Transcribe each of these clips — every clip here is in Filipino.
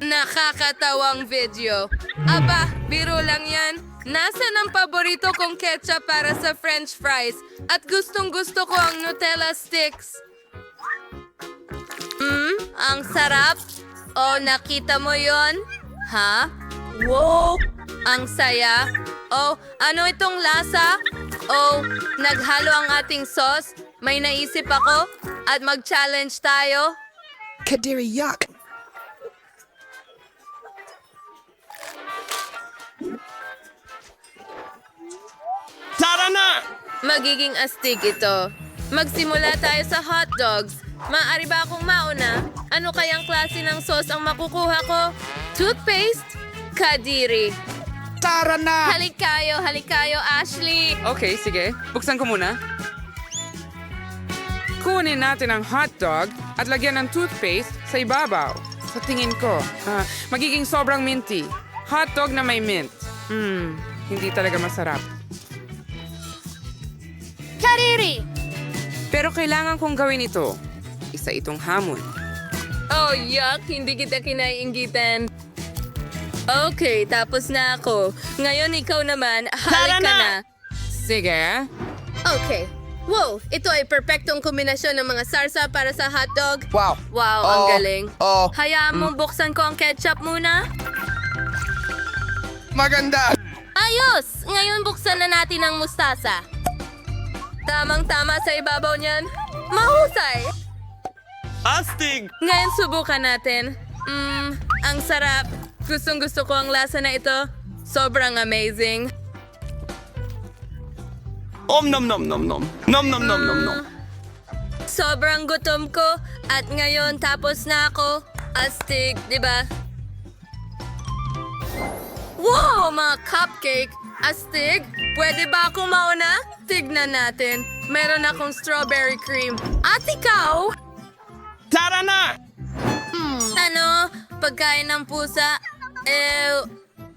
Nakakatawang video. Aba, biro lang yan. Nasaan ang paborito kong ketchup para sa french fries? At gustong gusto ko ang Nutella sticks. Hmm, ang sarap. Oh, nakita mo yon? Ha? Wow! Ang saya. Oh, ano itong lasa? Oh, naghalo ang ating sauce. May naisip ako at mag-challenge tayo. Kadiri yuck. Tara na! Magiging astig ito. Magsimula tayo sa hot dogs. Maaari ba akong mauna? Ano kayang klase ng sauce ang makukuha ko? Toothpaste? Kadiri. Tara na! Halik kayo, halik kayo, Ashley. Okay, sige. Buksan ko muna. Kunin natin ang hotdog at lagyan ng toothpaste sa ibabaw. Sa tingin ko, ah, magiging sobrang minty. Hotdog na may mint. Hmm, hindi talaga masarap. Kadiri! Pero kailangan kong gawin ito. Isa itong hamon. Oh, yuck! Hindi kita kinaiinggitan. Okay, tapos na ako. Ngayon ikaw naman, halik ka na! na. Sige. Okay. Wow, ito ay perpektong kombinasyon ng mga sarsa para sa hotdog. Wow. Wow, ang Oh, galing. oh. Hayaan mong buksan ko ang ketchup muna. Maganda! Ayos! Ngayon buksan na natin ang mustasa. Tamang-tama sa ibabaw niyan. Mahusay! Astig! Ngayon subukan natin. Mmm, ang sarap. Gustong gusto ko ang lasa na ito. Sobrang amazing. Om nom nom nom nom. Nom nom nom nom nom. Sobrang gutom ko at ngayon tapos na ako. Astig, di ba? Wow, mga cupcake! Astig, pwede ba akong mauna? Tignan natin. Meron akong strawberry cream. At ikaw? Tara na! Ano? Pagkain ng pusa? Eh,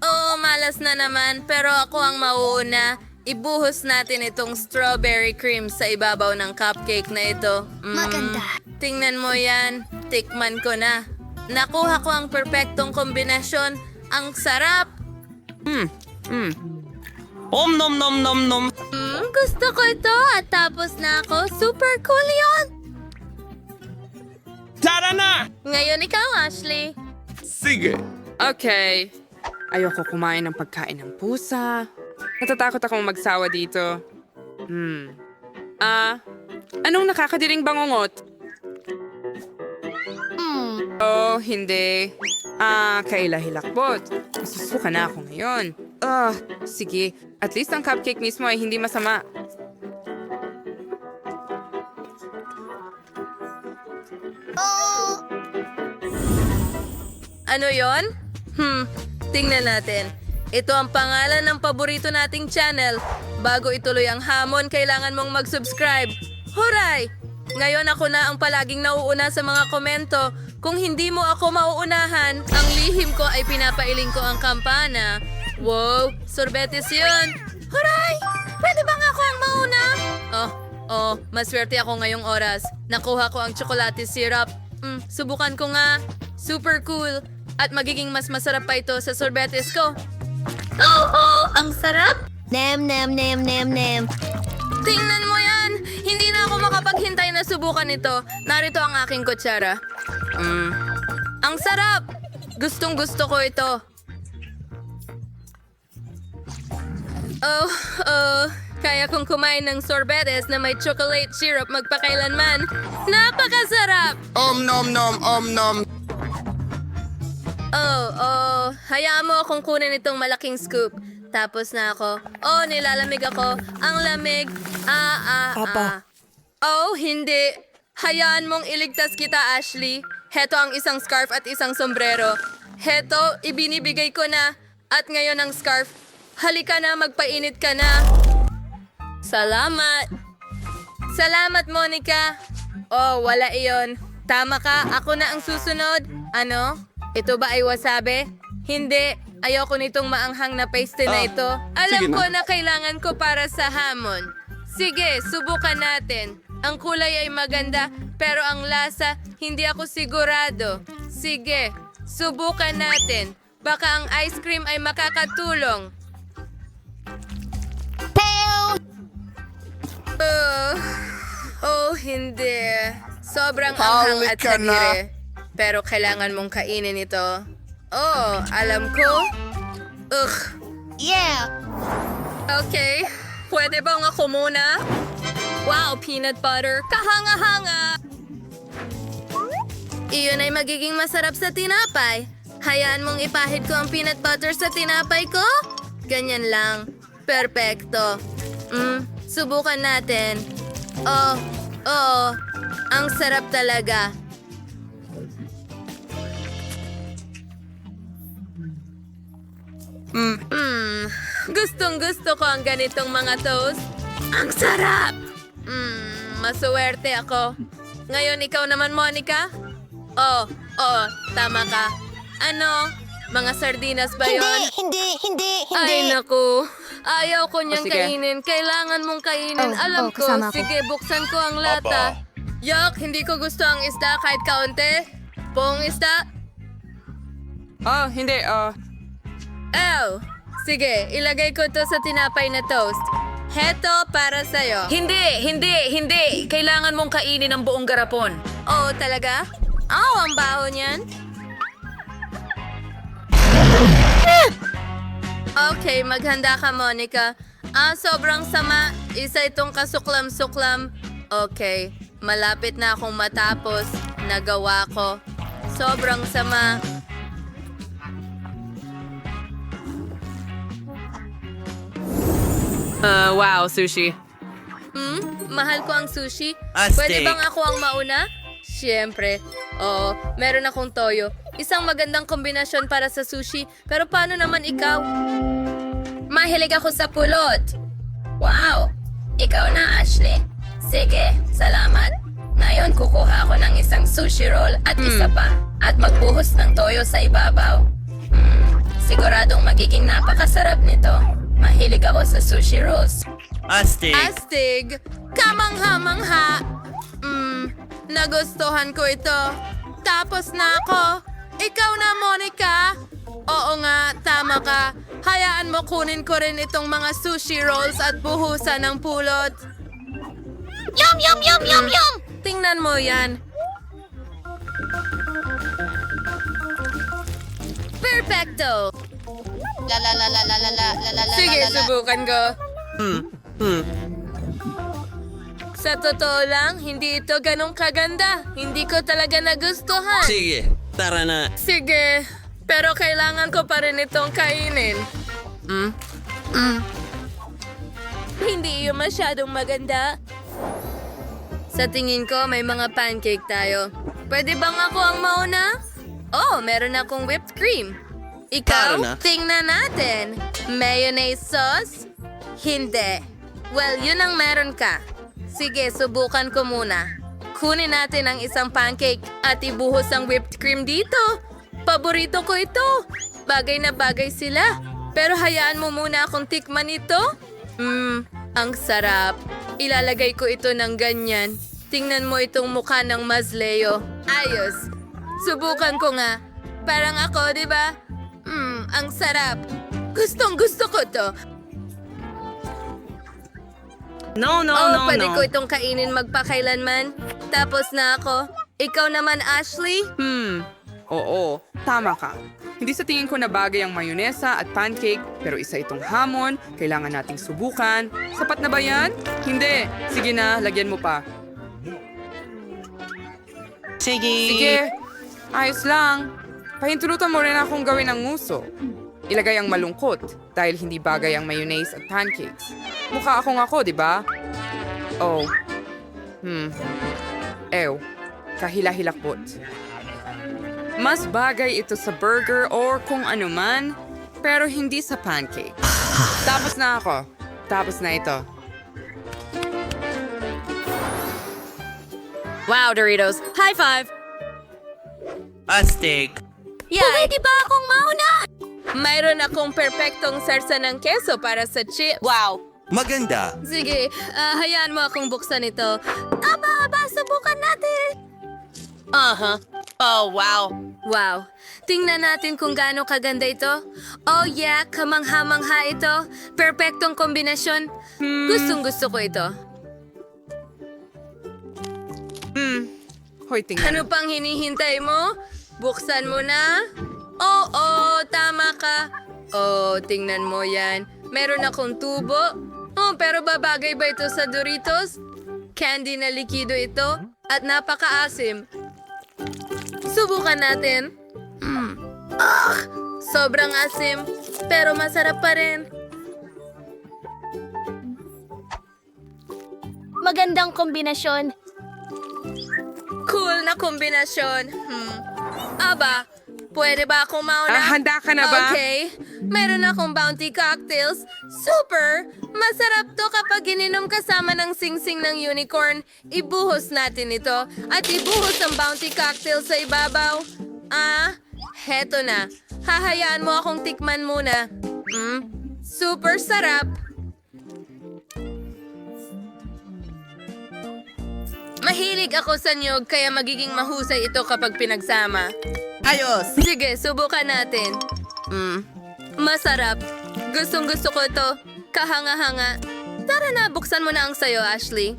oo, malas na naman. Pero ako ang mauuna. Ibuhos natin itong strawberry cream sa ibabaw ng cupcake na ito. Mm, Maganda. Tingnan mo yan. Tikman ko na. Nakuha ko ang perpektong kombinasyon. Ang sarap. Hmm, hmm. Om nom nom nom nom. Mm, gusto ko ito at tapos na ako. Super cool yon. Tara na! Ngayon ikaw, Ashley. Sige. Okay. Ayoko kumain ng pagkain ng pusa. Natatakot akong magsawa dito. Hmm. Ah, anong nakakadiring bangungot? Oh, hindi. Ah, kailahilakbot. Masusuka na ako ngayon. Ah, sige. At least ang cupcake mismo ay hindi masama. Ano yon? Hmm, tingnan natin. Ito ang pangalan ng paborito nating channel. Bago ituloy ang hamon, kailangan mong mag-subscribe. Huray! Ngayon ako na ang palaging nauuna sa mga komento. Kung hindi mo ako mauunahan, ang lihim ko ay pinapailing ko ang kampana. Wow, sorbetes yun. Huray! Pwede ba nga ako ang mauna? Oh, oh, maswerte ako ngayong oras. Nakuha ko ang chocolate syrup. Mm, subukan ko nga. Super cool. At magiging mas masarap pa ito sa sorbetes ko. Oo, ang sarap. Nem, nem, nem, nem, nem. Tingnan mo yan! Hindi na ako makapaghintay na subukan ito. Narito ang aking kutsara. Mm. Ang sarap! Gustong gusto ko ito. Oh, oh, kaya kong kumain ng sorbetes na may chocolate syrup magpakailanman. Napakasarap! Om nom nom om nom. Oh, oh, hayaan mo akong kunin itong malaking scoop. Tapos na ako. Oh, nilalamig ako. Ang lamig. Ah, ah, ah. Oh, hindi. Hayaan mong iligtas kita, Ashley. Heto ang isang scarf at isang sombrero. Heto, ibinibigay ko na. At ngayon ang scarf. Halika na, magpainit ka na. Salamat. Salamat, Monica. Oh, wala iyon. Tama ka, ako na ang susunod. Ano? Ito ba ay wasabi? Hindi. Ayoko nitong maanghang na paste na Ah, ito. Alam ko na. na kailangan ko para sa hamon. Sige, subukan natin. Ang kulay ay maganda, pero ang lasa, hindi ako sigurado. Sige, subukan natin. Baka ang ice cream ay makakatulong. Uh, oh, hindi. Sobrang anghang at ka na. kadire. Pero kailangan mong kainin ito. Oh, alam ko. Ugh. Yeah. Okay. Pwede bang ako muna? Wow, peanut butter. Kahanga-hanga! Iyon ay magiging masarap sa tinapay. Hayaan mong ipahid ko ang peanut butter sa tinapay ko? Ganyan lang. Perpekto. Mm, subukan natin. Oh, oo. Ang sarap talaga. Mm, gustong gusto ko ang ganitong mga toast. Ang sarap! Mm, masuwerte ako. Ngayon ikaw naman, Monica? Oh, oh, tama ka. Ano? Mga sardinas ba Hindi, yon? hindi, hindi, hindi. Ay, naku. Ayaw ko niyang sige. kainin. Kailangan mong kainin. Oh, Alam oh, ko. kasama ko. Sige, buksan ko ang lata. Yok, hindi ko gusto ang isda kahit kaunti. Buong isda? Oh, hindi. Oh, Ew! Sige, ilagay ko to sa tinapay na toast. Heto para sa'yo. Hindi, hindi, hindi. Kailangan mong kainin ang buong garapon. Oh, talaga? Oh, ang baho niyan. Okay, maghanda ka, Monica. Ah, sobrang sama. Isa itong kasuklam-suklam. Okay, malapit na akong matapos. Nagawa ko. Sobrang sama. Uh, wow, sushi. Hmm? Mahal ko ang sushi. Astig. Pwede bang ako ang mauna? Siyempre. Oo, meron akong toyo. Isang magandang kombinasyon para sa sushi. Pero paano naman ikaw? Mahilig ako sa pulot. Wow! Ikaw na, Ashley. Sige, salamat. Ngayon kukuha ako ng isang sushi roll at isa pa. At magbuhos ng toyo sa ibabaw. Hmm, siguradong magiging napakasarap nito. Mahilig ako sa sushi rolls. Astig. Astig! Kamangha-mangha! Nagustuhan ko ito. Tapos na ako. Ikaw na, Monica. Oo nga, tama ka. Hayaan mo kunin ko rin itong mga sushi rolls at buhusan ng pulot. Yum, yum, yum, yum, yum. Tingnan mo yan. Perfecto! La la la la la la la la la la Sige, la la. subukan ko. Sa totoo lang, hindi ito ganong kaganda. Hindi ko talaga nagustuhan. Sige, tara na. Sige, pero kailangan ko pa rin itong kainin. Mm? Mm. Hindi yun masyadong maganda. Sa tingin ko, may mga pancake tayo. Pwede bang ako ang mauna? Oh, meron akong whipped cream. Ikaw, na. tingnan natin. Mayonnaise sauce? Hindi. Well, yun ang meron ka. Sige, subukan ko muna. Kunin natin ang isang pancake at ibuhos ang whipped cream dito. Paborito ko ito. Bagay na bagay sila. Pero hayaan mo muna akong tikman ito. Mmm, ang sarap. Ilalagay ko ito ng ganyan. Tingnan mo itong mukha ng Mazleo. Ayos. Subukan ko nga. Parang ako, di ba? Mmm, ang sarap. Gustong gusto ko to. No, no, oh, no, pwede no. ko itong kainin magpakailanman. Tapos na ako. Ikaw naman, Ashley? Hmm, oo, tama ka. Hindi sa tingin ko na bagay ang mayonesa at pancake, pero isa itong hamon, kailangan nating subukan. Sapat na ba yan? Hindi. Sige na, lagyan mo pa. Sige. Sige, ayos lang. Pahintulutan mo rin akong gawin ang nguso. Ilagay ang malungkot dahil hindi bagay ang mayonnaise at pancakes. Mukha akong ako, di ba? Oh. Hmm. Ew. Kahila-hilakbot. Mas bagay ito sa burger or kung ano man, pero hindi sa pancake. Tapos na ako. Tapos na ito. Wow, Doritos. High five! Astig. Yeah. Pwede ba akong mauna? Mayroon akong perpektong sarsa ng keso para sa chips. Wow! Maganda. Sige, ah, hayaan mo akong buksan ito. Aba, aba, subukan natin. Uh-huh. Oh, wow. Wow. Tingnan natin kung gaano kaganda ito. Oh yeah, kamangha-mangha ito. Perpektong kombinasyon. Gustong gusto ko ito. Hoy, tingnan. Ano pang hinihintay mo? Buksan mo na. Oo, tama ka. Oh, tingnan mo yan. Meron akong tubo. Oh, pero babagay ba ito sa Doritos? Candy na likido ito at napakaasim. Subukan natin. Mm. Ah, sobrang asim, pero masarap pa rin. Magandang kombinasyon. Cool na kombinasyon. Hmm. Aba, pwede ba akong mauna? Ah, handa ka na ba? Okay. Meron akong bounty cocktails. Super! Masarap to kapag ininom kasama ng singsing ng unicorn. Ibuhos natin ito at ibuhos ang bounty cocktail sa ibabaw. Ah, heto na. Hahayaan mo akong tikman muna. Hmm, super sarap. Mahilig ako sa nyog kaya magiging mahusay ito kapag pinagsama. Ayos! Sige, subukan natin. Mm. Masarap. Gustong gusto ko to. Kahanga-hanga. Tara na, buksan mo na ang sayo, Ashley.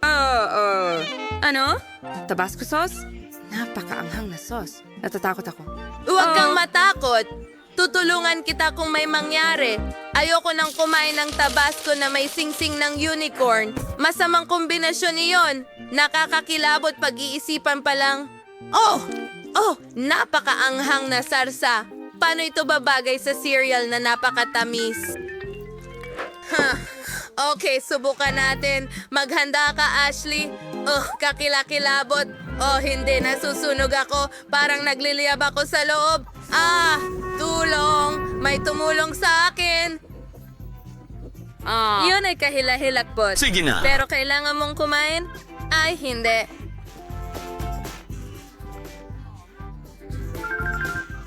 Ah, ah, Ano? Tabasco sauce? Napakaanghang na sauce. Natatakot ako. Huwag Oh. kang matakot. Tutulungan kita kung may mangyari. Ayoko nang kumain ng tabasco na may singsing ng unicorn. Masamang kombinasyon iyon. Nakakakilabot pag-iisipan pa lang. Oh! Oh! Napakaanghang na sarsa. Paano ito babagay sa cereal na napakatamis? Huh. Okay, subukan natin. Maghanda ka, Ashley. Oh, kakilakilabot. Oh, hindi. Nasusunog ako. Parang nagliliyab ako sa loob. Ah, tulong. May tumulong sa akin. Ah, Yun ay kahila-hilakbot. Sige na. Pero kailangan mong kumain? Ay, hindi.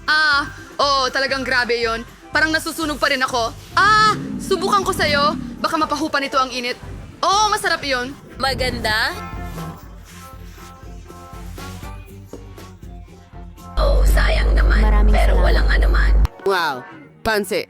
Ah, oo, talagang grabe yon. Parang nasusunog pa rin ako. Ah, subukan ko sa'yo. Baka mapahupa nito ang init. Oo, masarap yon. Maganda? Sayang naman. Maraming Pero salamat. walang anuman. Wow, pansi.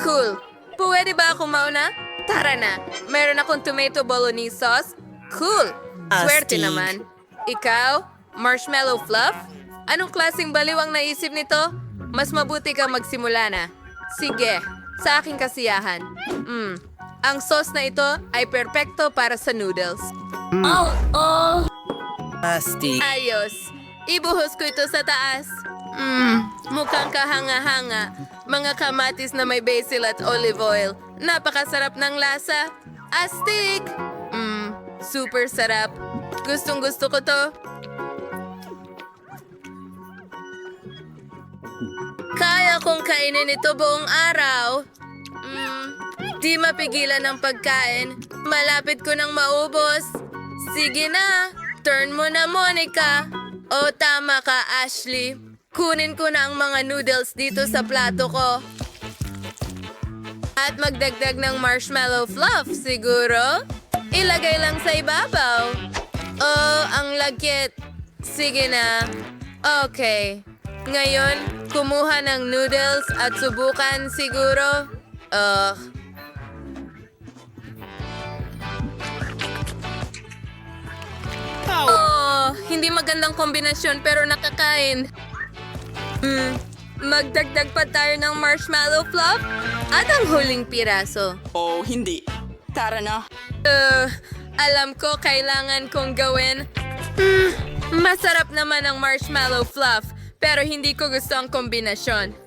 Cool. Pwede ba ako mauna? Tara na. Meron akong tomato bolognese sauce. Cool. Swerte Astig. naman. Ikaw? Marshmallow fluff? Anong klaseng baliw ang naisip nito? Mas mabuti kang magsimula na. Sige. Sa aking kasiyahan. Mm. Ang sauce na ito ay perpekto para sa noodles. Asti. Ayos. Ibuhos ko ito sa taas. Mmm, mukhang kahanga-hanga. Mga kamatis na may basil at olive oil. Napakasarap ng lasa. Astig! Mmm, super sarap. Gustong gusto ko to. Kaya kong kainin ito buong araw. Mm, di mapigilan ang pagkain. Malapit ko nang maubos. Sige na, turn mo na, Monica. O tama ka, Ashley. Kunin ko na ang mga noodles dito sa plato ko. At magdagdag ng marshmallow fluff, siguro? Ilagay lang sa ibabaw. Oh, ang lagkit. Sige na. Okay. Ngayon, kumuha ng noodles at subukan siguro. Ugh. Hindi magandang kombinasyon pero nakakain. Hmm, magdagdag pa tayo ng marshmallow fluff at ang huling piraso. Oh, hindi. Tara na. Uh, alam ko kailangan kong gawin. Hmm, masarap naman ang marshmallow fluff pero hindi ko gusto ang kombinasyon.